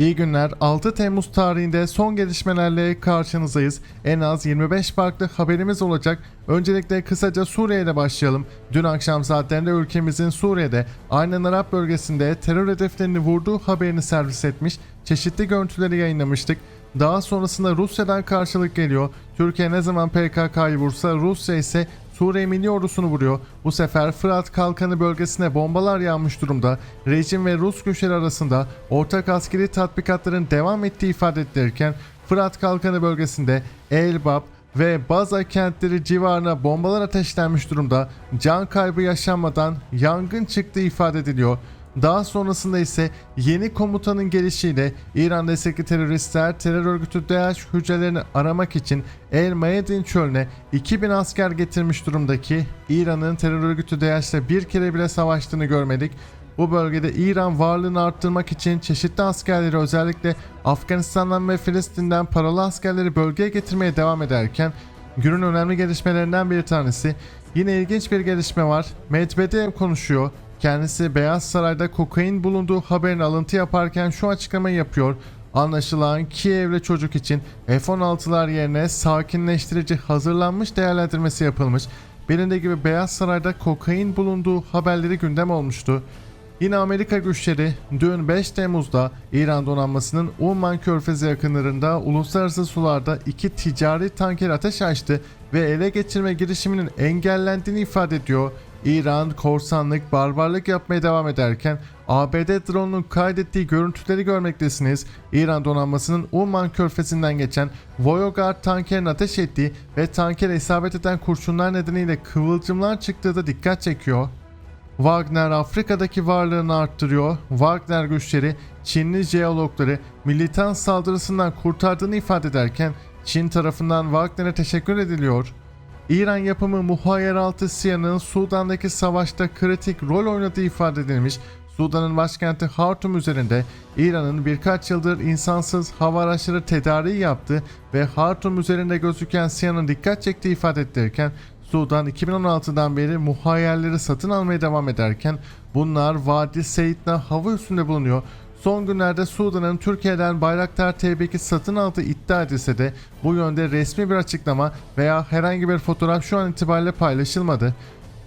İyi günler. 6 Temmuz tarihinde son gelişmelerle karşınızdayız. En az 25 farklı haberimiz olacak. Öncelikle kısaca Suriye başlayalım. Dün akşam saatlerinde ülkemizin Suriye'de aynen Arap bölgesinde terör hedeflerini vurduğu haberini servis etmiş. Çeşitli görüntüleri yayınlamıştık. Daha sonrasında Rusya'dan karşılık geliyor. Türkiye ne zaman PKK'yı vursa Rusya ise Suriye Milli Ordusu'nu vuruyor. Bu sefer Fırat Kalkanı bölgesine bombalar yağmış durumda. Rejim ve Rus güçleri arasında ortak askeri tatbikatların devam ettiği ifade edilirken Fırat Kalkanı bölgesinde Elbap ve Baza kentleri civarına bombalar ateşlenmiş durumda. Can kaybı yaşanmadan yangın çıktığı ifade ediliyor. Daha sonrasında ise yeni komutanın gelişiyle İran destekli teröristler terör örgütü DAEŞ hücrelerini aramak için El Mayadin çölüne 2000 asker getirmiş durumdaki İran'ın terör örgütü DAEŞ'le bir kere bile savaştığını görmedik. Bu bölgede İran varlığını arttırmak için çeşitli askerleri özellikle Afganistan'dan ve Filistin'den paralı askerleri bölgeye getirmeye devam ederken günün önemli gelişmelerinden bir tanesi yine ilginç bir gelişme var. Medvedev konuşuyor. Kendisi Beyaz Saray'da kokain bulunduğu haberini alıntı yaparken şu açıklamayı yapıyor. Anlaşılan Kiev'li çocuk için F-16'lar yerine sakinleştirici hazırlanmış değerlendirmesi yapılmış. Bilindiği gibi Beyaz Saray'da kokain bulunduğu haberleri gündem olmuştu. Yine Amerika güçleri dün 5 Temmuz'da İran donanmasının Umman Körfezi yakınlarında uluslararası sularda iki ticari tanker ateş açtı ve ele geçirme girişiminin engellendiğini ifade ediyor. İran korsanlık, barbarlık yapmaya devam ederken ABD drone'un kaydettiği görüntüleri görmektesiniz. İran donanmasının Umman körfezinden geçen Voyagard tankerin ateş ettiği ve tankere isabet eden kurşunlar nedeniyle kıvılcımlar çıktığı da dikkat çekiyor. Wagner Afrika'daki varlığını arttırıyor. Wagner güçleri Çinli jeologları militan saldırısından kurtardığını ifade ederken Çin tarafından Wagner'e teşekkür ediliyor. İran yapımı muhayyeraltı SİHA'nın Sudan'daki savaşta kritik rol oynadığı ifade edilmiş. Sudan'ın başkenti Hartum üzerinde İran'ın birkaç yıldır insansız hava araçları tedariği yaptı ve Hartum üzerinde gözüken SİHA'nın dikkat çektiği ifade edilirken Sudan 2016'dan beri muhayyerleri satın almaya devam ederken bunlar Vadi Seyitna hava üstünde bulunuyor. Son günlerde Sudan'ın Türkiye'den Bayraktar TB2 satın aldığı iddia edilse de bu yönde resmi bir açıklama veya herhangi bir fotoğraf şu an itibariyle paylaşılmadı.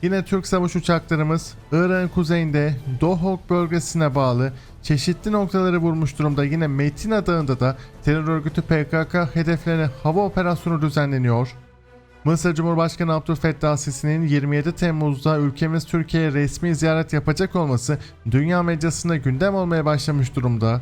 Yine Türk savaş uçaklarımız Irak'ın kuzeyinde Dohok bölgesine bağlı çeşitli noktaları vurmuş durumda. Yine Metina Dağı'nda da terör örgütü PKK hedeflerine hava operasyonu düzenleniyor. Mısır Cumhurbaşkanı Abdülfettah Sisi'nin 27 Temmuz'da ülkemiz Türkiye'ye resmi ziyaret yapacak olması dünya medyasında gündem olmaya başlamış durumda.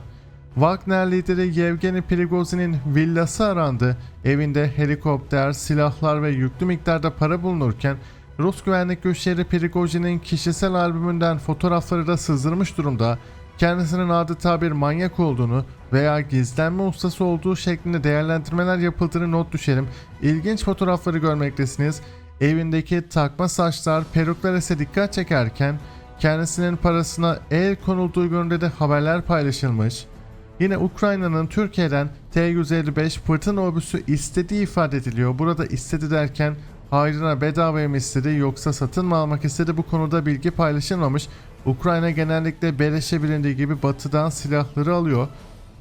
Wagner lideri Yevgeni Prigozhin'in villası arandı. Evinde helikopter, silahlar ve yüklü miktarda para bulunurken Rus güvenlik güçleri Prigozhin'in kişisel albümünden fotoğrafları da sızdırmış durumda. Kendisinin adeta bir manyak olduğunu veya gizlenme ustası olduğu şeklinde değerlendirmeler yapıldığını not düşelim. İlginç fotoğrafları görmektesiniz. Evindeki takma saçlar, peruklar ise dikkat çekerken kendisinin parasına el konulduğu yönünde de haberler paylaşılmış. Yine Ukrayna'nın Türkiye'den T-155 fırtına obüsü istediği ifade ediliyor. Burada istedi derken hayrına bedavaya mı istedi yoksa satın mı almak istedi bu konuda bilgi paylaşılmamış. Ukrayna genellikle beleşe bilindiği gibi batıdan silahları alıyor.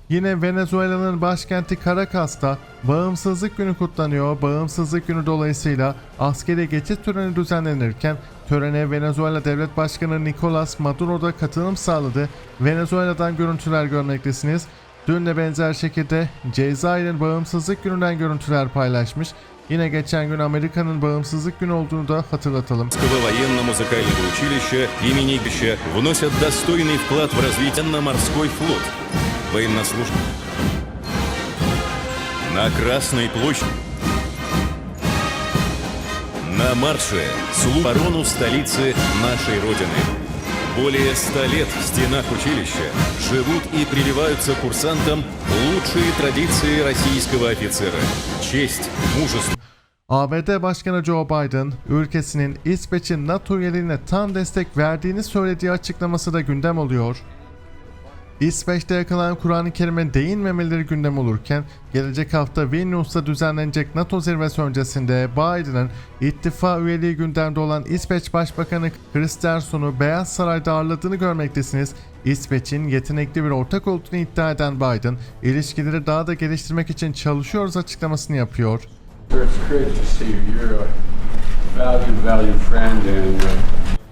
Yine Venezuela'nın başkenti Caracas'ta Bağımsızlık Günü kutlanıyor. Bağımsızlık Günü dolayısıyla askeri geçit töreni düzenlenirken törene Venezuela Devlet Başkanı Nicolas Maduro da katılım sağladı. Venezuela'dan görüntüler görmektesiniz. Dün de benzer şekilde Cezayir'in Bağımsızlık Günü'nden görüntüler paylaşmış. Yine geçen gün Amerika'nın Bağımsızlık Günü olduğunu da hatırlatalım. Военно-музыкального училища имени Игоря вносят достойный вклад в развитие на морской флот. Военнослужб. На Красной площади. На марше служб оборону столицы нашей Родины. Более ста лет в стенах училища живут и прививаются курсантам лучшие традиции российского офицера. Честь, мужество. ABD Başkanı Joe Biden, ülkesinin İsveç'in NATO üyeliğine tam destek verdiğini söylediği açıklaması da gündem oluyor. İsveç'te yakalanan Kur'an-ı Kerim'e değinmemeleri gündem olurken gelecek hafta Vilnius'ta düzenlenecek NATO zirvesi öncesinde Biden'ın ittifak üyeliği gündemde olan İsveç Başbakanı Kristersson'u Beyaz Saray'da ağırladığını görmektesiniz. İsveç'in yetenekli bir ortak olduğunu iddia eden Biden, ilişkileri daha da geliştirmek için çalışıyoruz açıklamasını yapıyor. Uh,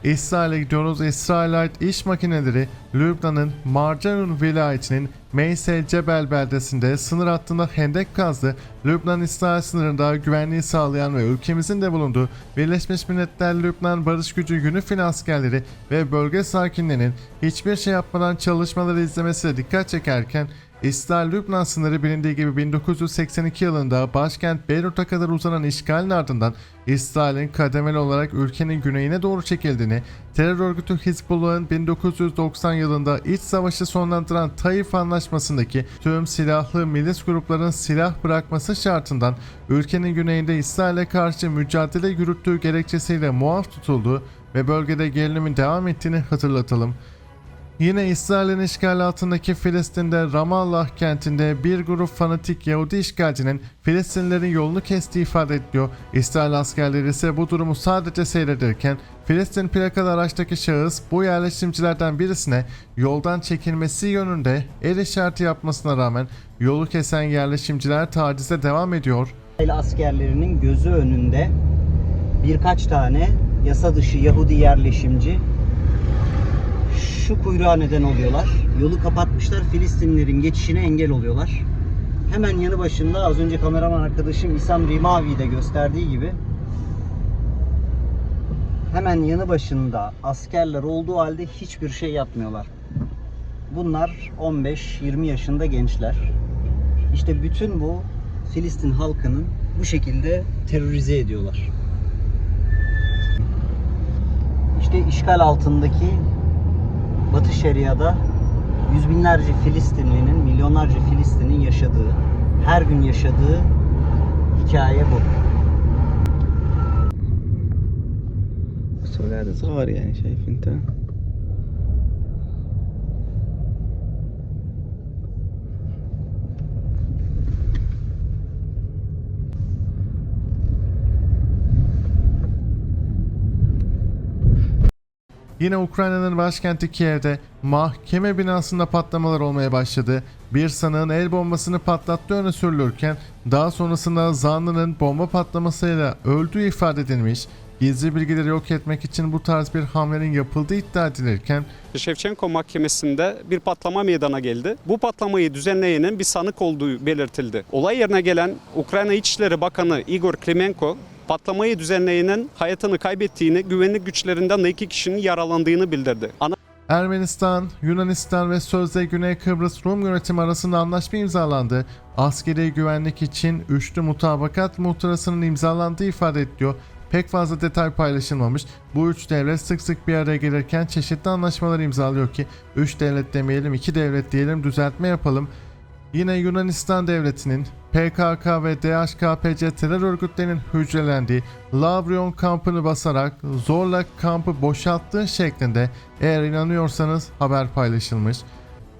İsrail'e gidiyoruz. İsrailite iş makineleri Lübnan'ın Marcanun vilayetinin Meysel Cebel beldesinde sınır hattında hendek kazdı. Lübnan-İsrail sınırında güvenliği sağlayan ve ülkemizin de bulunduğu Birleşmiş Milletler Lübnan Barış Gücü UNIFIL askerleri ve bölge sakinlerinin hiçbir şey yapmadan çalışmaları izlemesine dikkat çekerken İsrail-Lübnan sınırı bilindiği gibi 1982 yılında başkent Beyrut'a kadar uzanan işgalin ardından İsrail'in kademeli olarak ülkenin güneyine doğru çekildiğini, terör örgütü Hizbullah'ın 1990 yılında iç savaşı sonlandıran Taif Anlaşması'ndaki tüm silahlı milis grupların silah bırakması şartından ülkenin güneyinde İsrail'e karşı mücadele yürüttüğü gerekçesiyle muaf tutulduğu ve bölgede gerilimin devam ettiğini hatırlatalım. Yine İsrail'in işgali altındaki Filistin'de Ramallah kentinde bir grup fanatik Yahudi işgalcinin Filistinlilerin yolunu kestiği ifade ediliyor. İsrail askerleri ise bu durumu sadece seyrederken Filistin plakalı araçtaki şahıs bu yerleşimcilerden birisine yoldan çekilmesi yönünde el işareti yapmasına rağmen yolu kesen yerleşimciler tacize devam ediyor. İsrail askerlerinin gözü önünde birkaç tane yasa dışı Yahudi yerleşimci şu kuyruğa neden oluyorlar. Yolu kapatmışlar. Filistinlilerin geçişine engel oluyorlar. Hemen yanı başında az önce kameraman arkadaşım İsam Rimavi de gösterdiği gibi hemen yanı başında askerler olduğu halde hiçbir şey yapmıyorlar. Bunlar 15-20 yaşında gençler. İşte bütün bu Filistin halkının bu şekilde terörize ediyorlar. İşte işgal altındaki Batı Şeria'da yüz binlerce Filistinlinin, milyonlarca Filistin'in yaşadığı, her gün yaşadığı hikaye bu. So that is yani şey finta. Yine Ukrayna'nın başkenti Kiev'de mahkeme binasında patlamalar olmaya başladı. Bir sanığın el bombasını patlattığı öne sürülürken daha sonrasında zanlının bomba patlamasıyla öldüğü ifade edilmiş. Gizli bilgileri yok etmek için bu tarz bir hamlenin yapıldığı iddia edilirken Şevçenko mahkemesinde bir patlama meydana geldi. Bu patlamayı düzenleyenin bir sanık olduğu belirtildi. Olay yerine gelen Ukrayna İçişleri Bakanı Igor Klimenko patlamayı düzenleyenin hayatını kaybettiğini, güvenlik güçlerinden de iki kişinin yaralandığını bildirdi. Ana Ermenistan, Yunanistan ve sözde Güney Kıbrıs Rum yönetimi arasında anlaşma imzalandı. Askeri güvenlik için üçlü mutabakat muhtırasının imzalandığı ifade ediliyor. Pek fazla detay paylaşılmamış. Bu üç devlet sık sık bir araya gelirken çeşitli anlaşmalar imzalıyor ki üç devlet demeyelim iki devlet diyelim düzeltme yapalım. Yine Yunanistan devletinin PKK ve DHKPC terör örgütlerinin hücrelendiği Lavrion kampını basarak zorla kampı boşalttığı şeklinde eğer inanıyorsanız haber paylaşılmış.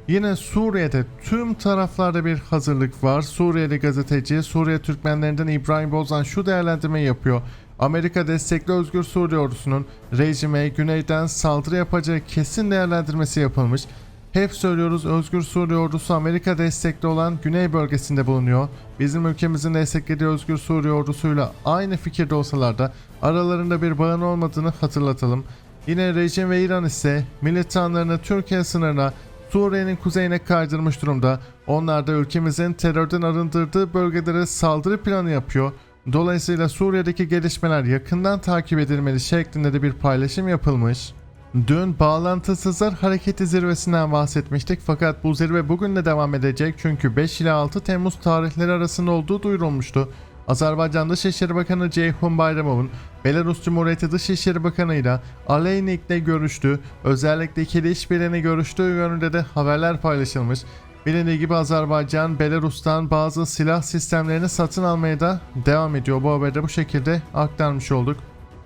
Yine Suriye'de tüm taraflarda bir hazırlık var. Suriyeli gazeteci Suriye Türkmenlerinden İbrahim Bozan şu değerlendirmeyi yapıyor. Amerika destekli Özgür Suriye ordusunun rejime güneyden saldırı yapacağı kesin değerlendirmesi yapılmış. Hep söylüyoruz Özgür Suriye ordusu Amerika destekli olan güney bölgesinde bulunuyor. Bizim ülkemizin desteklediği Özgür Suriye ordusuyla aynı fikirde olsalar da aralarında bir bağın olmadığını hatırlatalım. Yine rejim ve İran ise militanlarını Türkiye sınırına Suriye'nin kuzeyine kaydırmış durumda. Onlar da ülkemizin terörden arındırdığı bölgelere saldırı planı yapıyor. Dolayısıyla Suriye'deki gelişmeler yakından takip edilmeli şeklinde de bir paylaşım yapılmış. Dün bağlantısızlar hareketi zirvesinden bahsetmiştik fakat bu zirve bugün de devam edecek çünkü 5 ile 6 Temmuz tarihleri arasında olduğu duyurulmuştu. Azerbaycan Dışişleri Bakanı Ceyhun Bayramov'un Belarus Cumhuriyeti Dışişleri Bakanı ile Aleynik'le görüştü. Özellikle ikili işbirliğini görüştüğü yönünde de haberler paylaşılmış. Bilindiği gibi Azerbaycan, Belarus'tan bazı silah sistemlerini satın almaya da devam ediyor. Bu haberde bu şekilde aktarmış olduk.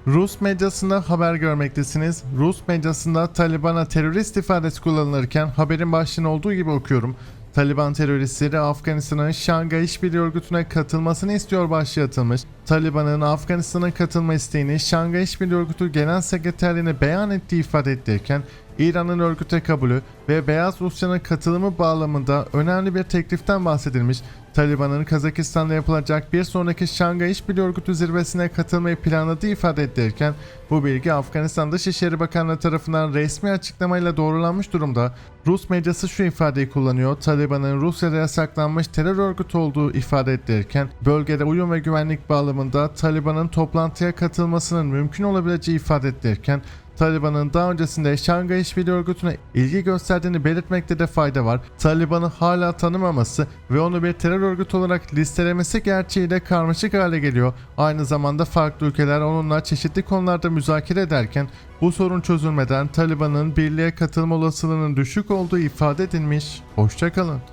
Rus medyasında haber görmektesiniz. Rus medyasında Taliban'a terörist ifadesi kullanılırken haberin başlığında olduğu gibi okuyorum. Taliban teröristleri Afganistan'ın Şangay İşbirliği Örgütü'ne katılmasını istiyor başlığı atılmış. Taliban'ın Afganistan'a katılma isteğini Şangay İşbirliği Örgütü Genel Sekreterliğine beyan ettiği ifade edilirken İran'ın örgüte kabulü ve Beyaz Rusya'nın katılımı bağlamında önemli bir tekliften bahsedilmiş. Taliban'ın Kazakistan'da yapılacak bir sonraki Şangay İşbirliği Örgütü zirvesine katılmayı planladığı ifade edilirken bu bilgi Afganistan Dışişleri Bakanlığı tarafından resmi açıklamayla doğrulanmış durumda. Rus medyası şu ifadeyi kullanıyor. Taliban'ın Rusya'da yasaklanmış terör örgütü olduğu ifade edilirken bölgede uyum ve güvenlik bağlamında Taliban'ın toplantıya katılmasının mümkün olabileceği ifade edilirken Taliban'ın daha öncesinde Şangay İşbirliği Örgütü'ne ilgi gösterdiğini belirtmekte de fayda var. Taliban'ı hala tanımaması ve onu bir terör örgütü olarak listelemesi gerçeğiyle karmaşık hale geliyor. Aynı zamanda farklı ülkeler onunla çeşitli konularda müzakere ederken bu sorun çözülmeden Taliban'ın birliğe katılma olasılığının düşük olduğu ifade edilmiş. Hoşçakalın.